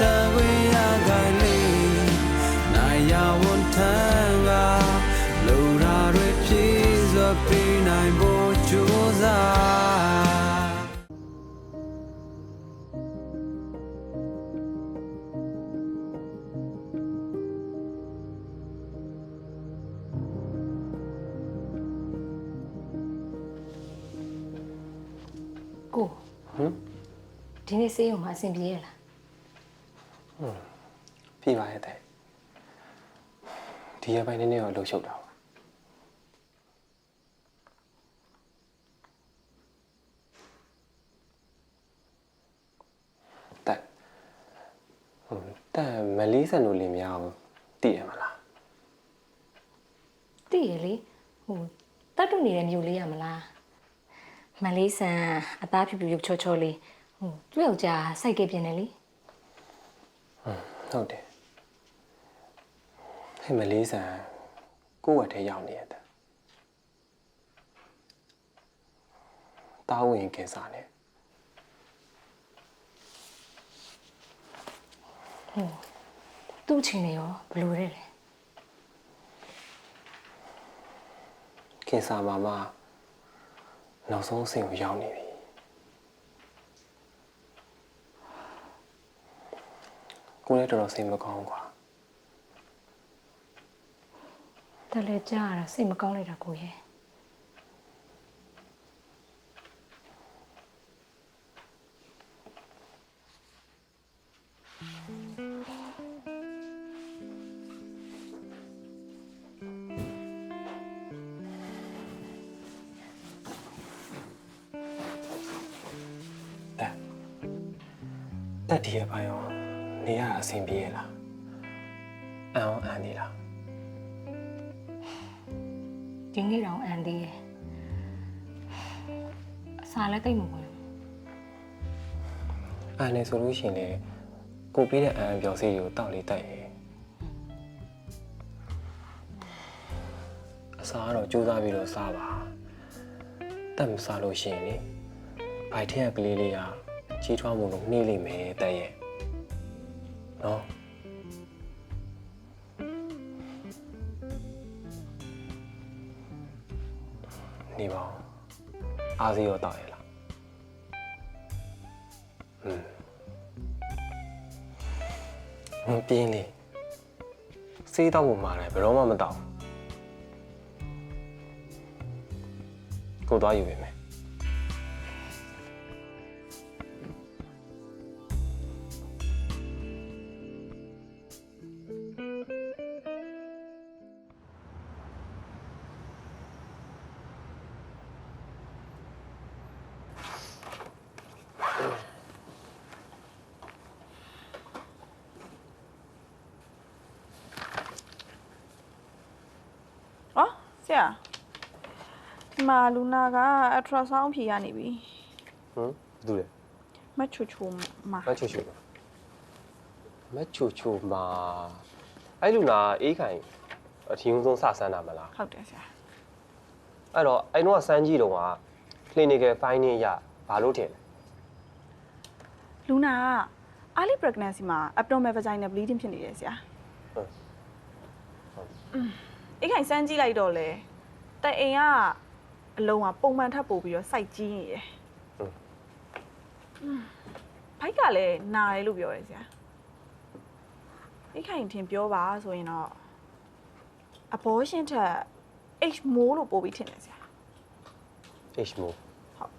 တဝေးရကိုင်လေးနိုင်ရဝန်ထမ်းကလူရာတွေဖြည့်စွာပေးနိုင်ဖို့ကြိုးစား ကို ဟမ် ဒီနေ့စေးရုံမှာအဆင်ပြေရလား ပြပါရဲ့တဲ့ဒီရပိုင်းနည်းနည်းတော့လှုပ်ရှုပ်တာပါတဲ့ဟိုတဲ့မလေးဆန်တို့လင်များကိုတည်ရမလားသိရလေဟိုတတ်တုနေတဲ့မြို့လေးရမလားမလေးဆန်အသားဖြူဖြူရုပ်ချောချောလေးဟိုသူ့ယောက်ျားစိုက်ကပြင်းတယ်လေ ဟုတ်တယ်ဟဲ့မလေးဆန်ကိုယ့်ဝက်ထဲရောက်နေရတဲ့တားဝင်ကင်စာနဲ့သူ့အချင်းနေရောဘယ်လိုလဲလဲကင်စာမှာမှနောက်ဆုံးအဆင့်ကိုရောက်နေပြီ ကိုယ်လည်းတော်တော်စိတ်မကောင်းကွာတလဲကြားရတာစိတ်မကောင်းလိုက်တာကိုရဲ့တက်တက်ဒီရဲ့ဘာရော နေရအဆင်ပြေရလားအံအောင်အန်နေလားဒီနေ့တောင်အန်သေးရဲ့အစာလည်းတိတ်မဝင်ဘူးအန်နေဆိုလို့ရှိရင်လေကိုပေးတဲ့အန်ပြောစီကိုတောက်လေးတိုက်ရအစာကတော့ကြိုးစားပြီးတော့စားပါတက်မစားလို့ရှိရင်လေဘိုက်ထက်ကလေးလေးကကြီးထွားမှုလို့နှေးလိမ့်မယ်တက်ရဲ့ နော်နေပါဦးအားစီရောတောက်ရလားဟွန်းဟွန်းပြင်းလေစေးတော့ပုံမှာလည်းဘယ်တော့မှမတောက်ကိုသွားယူပေးမယ်။ ဆရာဒီမှာလူနာကအထရာဆောင်းဖြေရနေပြီဟမ်ဘာတူလဲ။မတ်ချူချူမှာမချူချူမချူချူမှာအဲ့လူနာအေးခိုင်အထီးဆုံးစဆန်းတာမလားဟုတ်တယ်ဆရာအဲ့တော့အဲ့တော့စမ်းကြည့်တော့က clinical finding ရဘာလို့ထင်လဲ။လူနာက early pregnancy မှာ abdominal vaginal bleeding ဖြစ်နေတယ်ဆရာဟုတ်။ အိတ်ခိုင်စမ်းကြည့်လိုက်တော့လေတဲ့အိမ်ကအလုံးကပုံမှန်ထပ်ပို့ပြီးတော့စိုက်ကြီးနေတယ်ဟုတ်။ဘိုက်ကလည်းနာတယ်လို့ပြောတယ်ဆရာ။အိတ်ခိုင်ထင်ပြောပါဆိုရင်တော့ abortion ထက် H မိုးလို့ပို့ပြီးထင်တယ်ဆရာ H မိုဟုတ်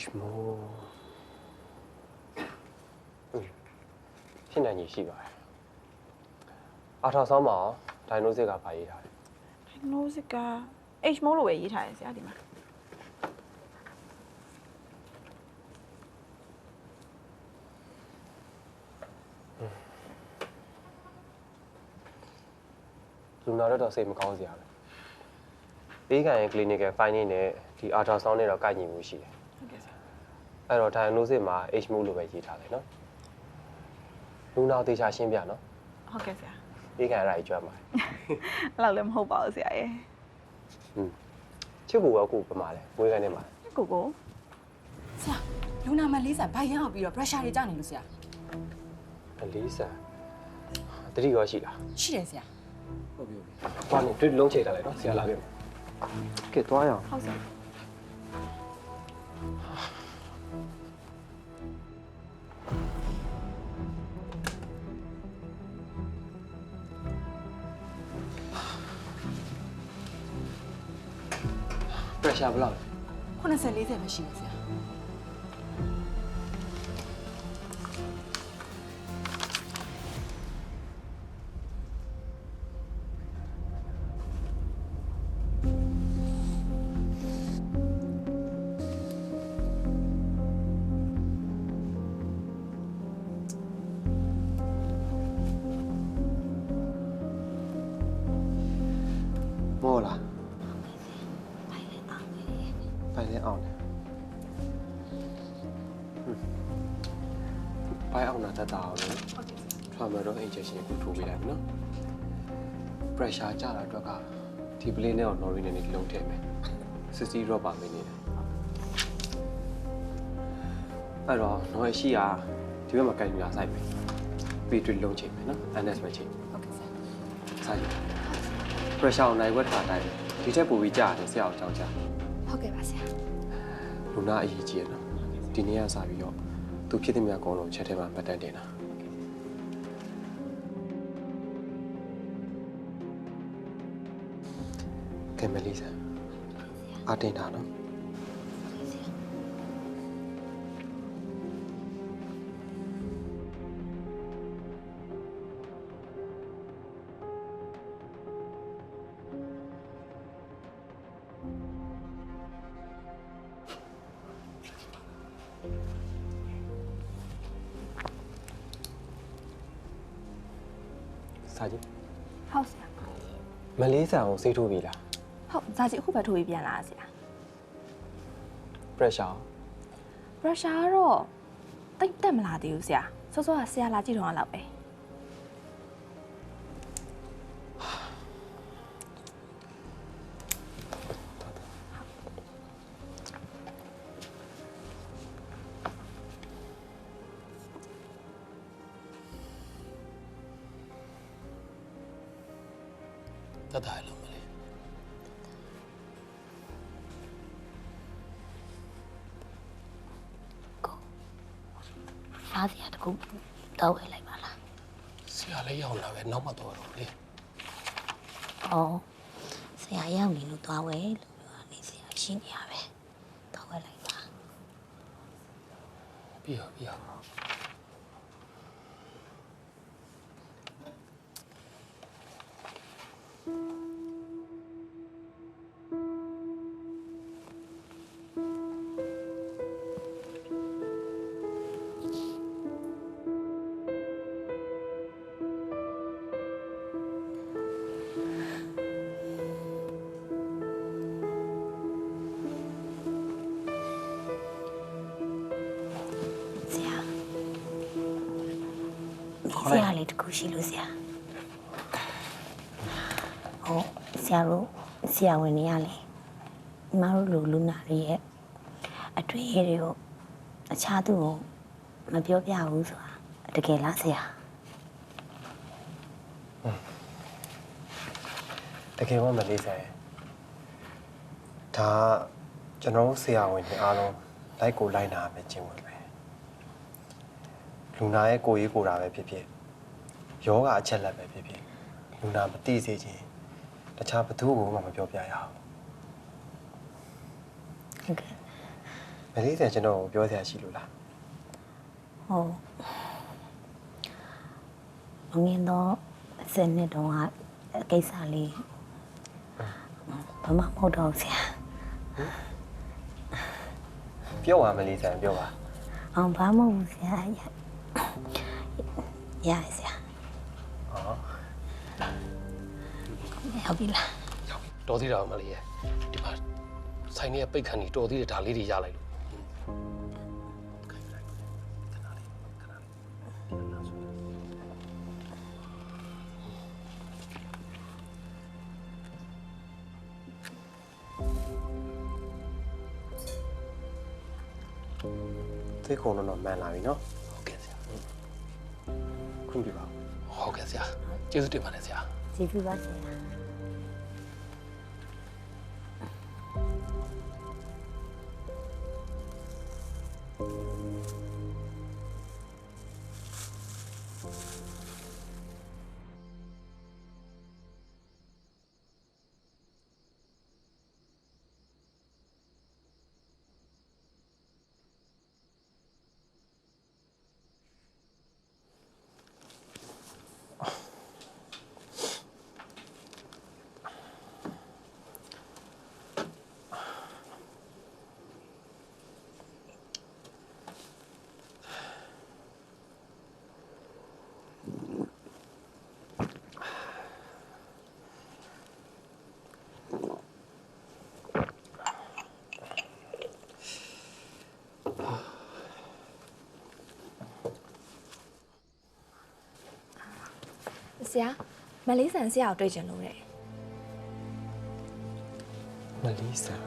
H မိုဖြစ်နိုင်ကြီးရှိပါတယ် အာထာဆောင်းမှာဒိုင်နိုစစ်ကပါရေးထားတယ် diagnosis က H မိုးလို့ပဲရေးထားတယ်ဆရာဒီမှာလူနာတော့စိတ်မကောင်းစရာပဲပေးကန်ရဲ့ clinical finding နဲ့ဒီအာထာဆောင်းနဲ့တော့ကိုက်ညီမှုရှိတယ်ဟုတ်ကဲ့ဆရာအဲ့တော့ diagnosis မှာ H မိုလို့ပဲရေးထားတယ်နော်လူနာကိုသေချာရှင်းပြနော် ဟုတ်ကဲ့ဆရာ ပေးကန်အဲ့ဒါကြီးကြွမ်းပါတယ်အဲ့လောက်လည်းမဟုတ်ပါဘူးဆရာရဲ့ချစ်ကူကကိုပမာလဲမွေးကန်နေမှာကိုကိုဆရာလူနာမလေးဆန်ဘိုင်ရအောင်ပြီးတော့ pressure တွေကျနေလို့ဆရာအလေးဆန်တတိရောရှိလားရှိတယ်ဆရာဟုတ်ပြီဟုတ်ပြီ။ဘာနဲ့တွေ့လုံးချိန်ထားလိုက်တော့ဆရာလာပြီ။ကဲသွားရအောင်ဟုတ်ဆရာ။ pressure ဘယ်လောက်လဲ80 40ပဲရှိတယ်ဆရာ။မောလား။ ဖိုင်အောင်တာတက်တာအောင်လို့ဟုတ်ကဲ့ trauma တော့ injection ကိုထိုးပေးလိုက်ပြီနော် pressure ကျတာအတွက်ကဒီပလေးနဲ့တော့ lorry နဲ့နေလုံးထည့်မယ်60 drop ပါမင်းနေတယ်အဲ့တော့တော့ရှိရဒီဘက်မှာကန်ယူလာဆိုင်မယ်ပြီးတွေ့လုံးချိန်မယ်နော် NS ပဲချိန်ဟုတ်ကဲ့ဆရာစားကြည့် pressure ကိုနိုင်ဝက်ထားတိုင်းဒီထက်ပိုပြီးကြာတယ်ဆရာအောင်ကြောင်းကြဟုတ်ကဲ့ပါဆရာလူနာအရေးကြီးရနော်ဒီနေ့ကစပြီးတော့ သူဖြစ်တဲ့မြတ်ကောင်းလုံးချက်ထဲမှာမှတ်တမ်းတင်တာကဲမလေးစံအတင်တာနော် စာကြည့်ဟုတ်ဆရာမလေးစာကိုစိတ်ထိုးပြီလားဟုတ်ဇာကြီးအခုပဲထိုးပြီးပြန်လာဆရာ pressure pressure ကတော့တိတ်တက်မလာသေးဘူးဆရာစောစောကဆရာလာကြည့်တော့လောက်ပဲ စားစရာတခုတောက်ဝဲလိုက်ပါလားဆရာလေးရောက်လာပဲနောက်မှတော့တော့လေ။ဩဆရာရောက်နေလို့သွားဝဲလို့ပြောနေဆရာရှိနေရပဲ။တောက်ဝဲလိုက်ပါ ပြီးရောပြီးရော။ ရာလေးတခုရှိလို့ဆရာ။ဟုတ်ဆရာတို့ဆရာဝန်နေရလေ။ညီမတို့လူလူနာတွေရဲ့အတွေ့အကြုံတွေကိုအခြားသူကိုမပြောပြဘူးဆိုတာတကယ်လားဆရာတကယ်မှမလေးစားရဲ့ဒါကျွန်တော်တို့ဆရာဝန်တွေအားလုံးလိုက်ကိုလိုက်နာမယ်ကျင့်ဝင်ပဲလူနာရဲ့ကိုယ်ရေးကိုယ်တာပဲဖြစ်ဖြစ် ယောဂအချက်လက်ပဲဖြစ်ဖြစ်လူနာမသိစေခြင်းတခြားဘသူ့ကိုမှမပြောပြရအောင်။ဟုတ်ကဲ့မလေးစားကျွန်တော်ကိုပြောစရာရှိလို့လား။ဟုတ်။ငင်းတော့စနေတော့ကိစ္စလေးဘာမှမဟုတ်တော့ဘူးဆရာပြောပါမလေးစားပြောပါ။အောင်ဘာမှမဟုတ်ဘူးဆရာ။ရရဆရာ ဟုတ်ပြီလားတော်သေးတာမလေးရဲ့ဒီမှာဆိုင်ထဲကပိတ်ခန့်နေတော်သေးတယ်ဒါလေးတွေရလိုက်လို့သွေးခုံတော့တော့မှန်လာပြီနော်ဟုတ်ကဲ့ဆရာခွင့်ပြုပါဟုတ်ကဲ့ဆရာကျေးဇူးတင်ပါတယ်ဆရာကျေးဇူးပါဆရာ ဆရာမလေးဆန်ဆရာကိုတွေ့ချင်လို့တဲ့မလီဆန်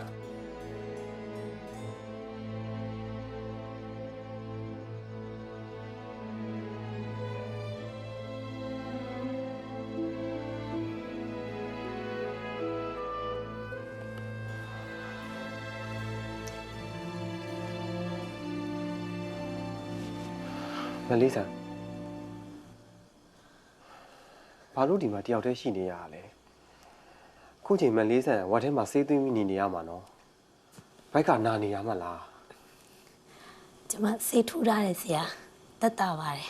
မလေးဆန် ဘာလို့ဒီမှာတယောက်တည်းရှိနေရတာလဲခုချိန်မလေးဆန်ဝတ်ထဲမှာစေးသွင်းပြီးနေနေရမှာနော်ဘိုက်ကနာနေရမှာလားကျမစေးထူထားတယ်ဆရာတက်တာပါတယ်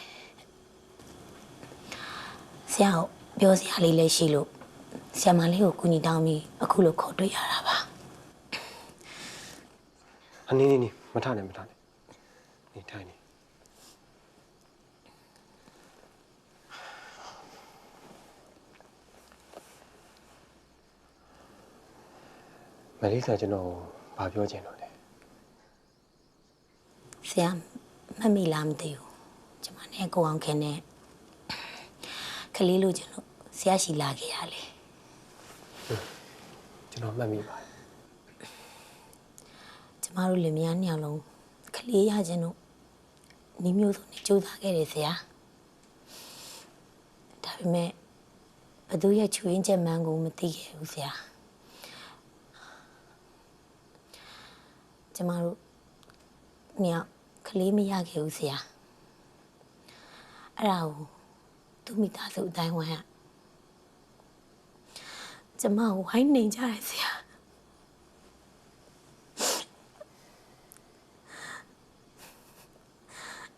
ဆရာကိုပြောစရာလေးလည်းရှိလို့ဆရာမလေးကိုကူညီတောင်းပြီးအခုလိုခေါ်တွေ့ရတာပါအနည်းနည်းနေမထနဲ့မထနဲ့နေထိုင်နေ မလေးဆန်ကျွန်တော်ဘာပြောချင်တော့လဲဆရာမတ်မိလားမသိဘူးကျမနဲ့ကိုအောင်ခင်နဲ့ကလေးလို့ကျင်လို့ဆရာရှိလာခဲ့ရလေကျွန်တော်မှတ်မိပါတယ်ကျမတို့လင်မယားနှစ်ယောက်လုံးကလေးရခြင်းတို့နီးမျိုးစုံနဲ့ကြိုးစားခဲ့တယ်ဆရာဒါပေမဲ့ဘသူရဲ့ချွေးရင်ချက်မှန်းကိုမသိခဲ့ဘူးဆရာ ကျမတို့နှစ်ယောက်ကလေးမရခဲ့ဘူးဆရာအဲ့ဒါကိုသူမိသားစုအတိုင်းဝိုင်းကကျမကိုဝိုင်းနေကြတယ်ဆရာ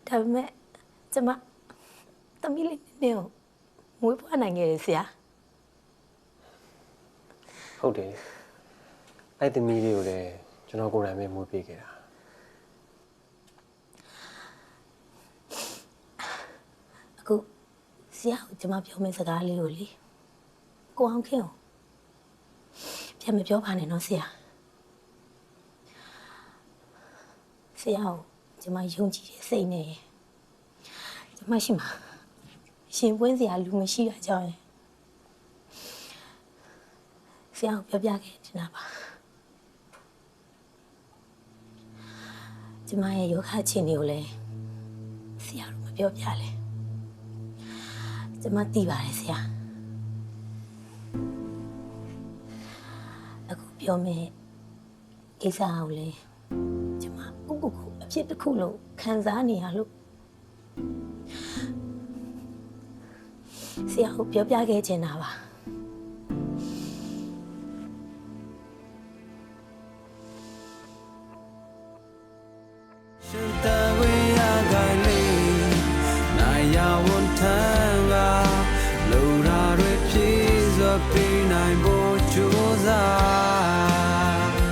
ဒါပေမဲ့ကျမသမီးလေးနဲ့ကိုမွေးဖွားနိုင်ခဲ့တယ်ဆရာဟုတ်တယ်အဲ့သမီးလေးကိုလည်း ကျွန်တော်ကိုယ်တိုင်ပဲမွေးပေးခဲ့တာအခုဆရာကိုကျမပြောမယ့်စကားလေးကိုလေကိုအောင်ခင်ကိုပြန်မပြောပါနဲ့နော်ဆရာဆရာကိုကျမယုံကြည်တဲ့စိတ်နဲ့ကျမရှိမှာရှင်ပွင့်စရာလူမရှိတာကြောင့်ရယ်ဆရာကိုပြောပြခဲ့တင်တာပါ ကျမရဲ့ယောဂအခြေအနေကိုလည်းဆရာတို့မပြောပြလဲကျမသိပါတယ်ဆရာအခုပြောမယ်ကိစ္စကိုလေကျမဥပခုအဖြစ်တစ်ခုလို့ခံစားနေရလို့ဆရာကိုပြောပြခဲ့ချင်တာပါ